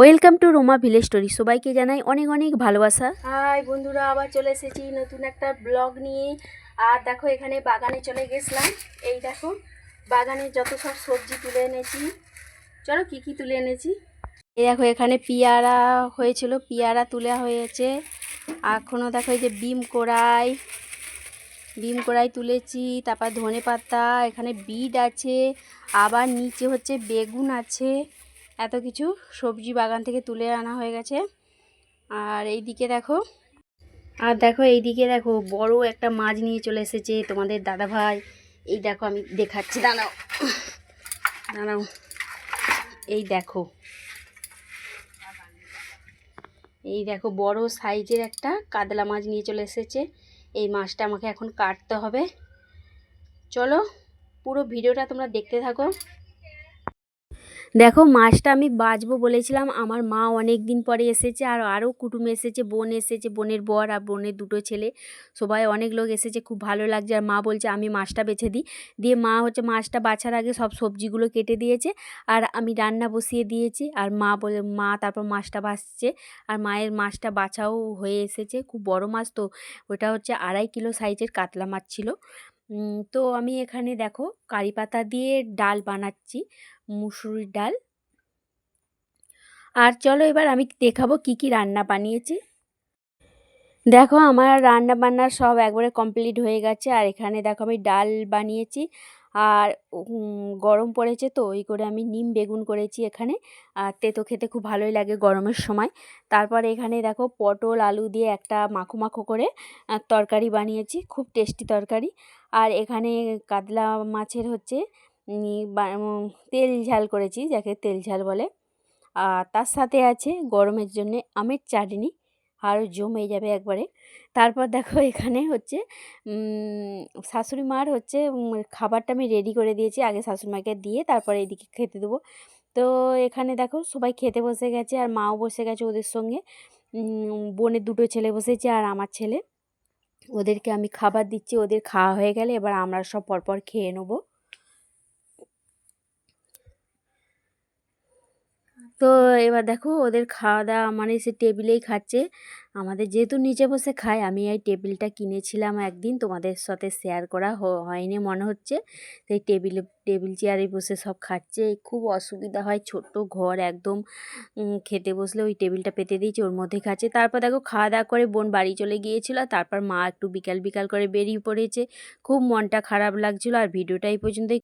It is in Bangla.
Welcome to Roma village story সবাইকে জানাই অনেক অনেক ভালোবাসা। হাই বন্ধুরা, আবার চলে এসেছি নতুন একটা ব্লগ নিয়ে। আর দেখো, এখানে বাগানে চলে গেছিলাম। এই দেখো, বাগানে যত সব সবজি তুলে এনেছি। চলো, কি কি তুলে এনেছি? এই দেখো, এখানে পিয়ারা হয়েছিল, পিয়ারা তুলে হয়েছে। এখনও দেখো, এই যে বিম কড়াই বিম কড়াই তুলেছি, তারপর ধনে পাতা এখানে বিট আছে, আবার নিচে হচ্ছে বেগুন আছে। এত কিছু সবজি বাগান থেকে তুলে আনা হয়ে গেছে। আর এই দিকে দেখো, আর দেখো এই দিকে দেখো বড় একটা মাছ নিয়ে চলে এসেছে তোমাদের দাদা ভাই এই দেখো আমি দেখাচ্ছি, দাঁড়াও। দাঁড়াও। এই দেখো এই দেখো বড় সাইজের একটা কাতলা মাছ নিয়ে চলে এসেছে। এই মাছটা আমাকে এখন কাটতে হবে। চলো পুরো ভিডিওটা তোমরা দেখতে থাকো। দেখো মাছটা আমি বাজবো বলেছিলাম, আমার মা অনেক দিন পরে এসেছে আর আরও কুটুম এসেছে, বোন এসেছে, বোনের বর আর বোনের দুটো ছেলে, সবাই অনেক লোক এসেছে, খুব ভালো লাগছে আর মা বলছে আমি মাছটা বেছে দিই, দিয়ে মা হচ্ছে মাছটা বাছার আগে সব সবজিগুলো কেটে দিয়েছে আর আমি রান্না বসিয়ে দিয়েছি আর মা বলে, মা তারপর মাছটা বাছছে আর মায়ের মাছটা বাছাও হয়ে এসেছে, খুব বড় মাছ তো, ওটা হচ্ছে আড়াই কিলো সাইজের কাতলা মাছ ছিল। তো আমি এখানে দেখো কারি পাতা দিয়ে ডাল বানাচ্ছি মুসুরির ডাল। আর চলো এবার আমি দেখাবো কি কি রান্না বানিয়েছি। দেখো আমার রান্না বান্না সব একবারে কমপ্লিট হয়ে গেছে। আর এখানে দেখো আমি ডাল বানিয়েছি। আর গরম পড়েছে তো, ওই করে আমি নিম বেগুন করেছি এখানে। আর তেতো খেতে খুব ভালোই লাগে গরমের সময়। তারপরে এখানে দেখো পটল, আলু দিয়ে একটা মাখো মাখো করে তরকারি বানিয়েছি। খুব টেস্টি তরকারি। আর এখানে কাতলা মাছের হচ্ছে তেল ঝাল করেছি, যাকে তেল ঝাল বলে। আর তার সাথে আছে গরমের জন্য আমের চাটনি। আরও জমে যাবে একবারে। তারপর দেখো এখানে হচ্ছে শাশুড়ি মার হচ্ছে খাবারটা আমি রেডি করে দিয়েছি। আগে শাশুড়ি মাকে দিয়ে তারপরে এদিকে খেতে দেবো। তো এখানে দেখো সবাই খেতে বসে গেছে আর মাও বসে গেছে ওদের সঙ্গে। বোনের দুটো ছেলে বসেছে আর আমার ছেলে। ওদেরকে আমি খাবার দিচ্ছি, ওদের খাওয়া হয়ে গেলে এবার আমরা সব পরপর খেয়ে নেব। তো এবার দেখো ওদের খাওয়া দাওয়া মানে সে টেবিলেই খাচ্ছে। আমাদের যেহেতু নিচে বসে খায়, আমি এই টেবিলটা কিনেছিলাম একদিন, তোমাদের সাথে শেয়ার করা হয়নি মনে হচ্ছে। সেই টেবিলে, টেবিল চেয়ারে বসে সব খাচ্ছে। খুব অসুবিধা হয়, ছোট্ট ঘর একদম খেতে বসলে ওই টেবিলটা পেতে দিয়েছি, ওর মধ্যে খাচ্ছে। তারপর দেখো খাওয়া দাওয়া করে বোন বাড়ি চলে গিয়েছিল, তারপর মা একটু বিকাল বিকাল করে বেরিয়ে পড়েছে। খুব মনটা খারাপ লাগছিল আর ভিডিওটা এই পর্যন্তই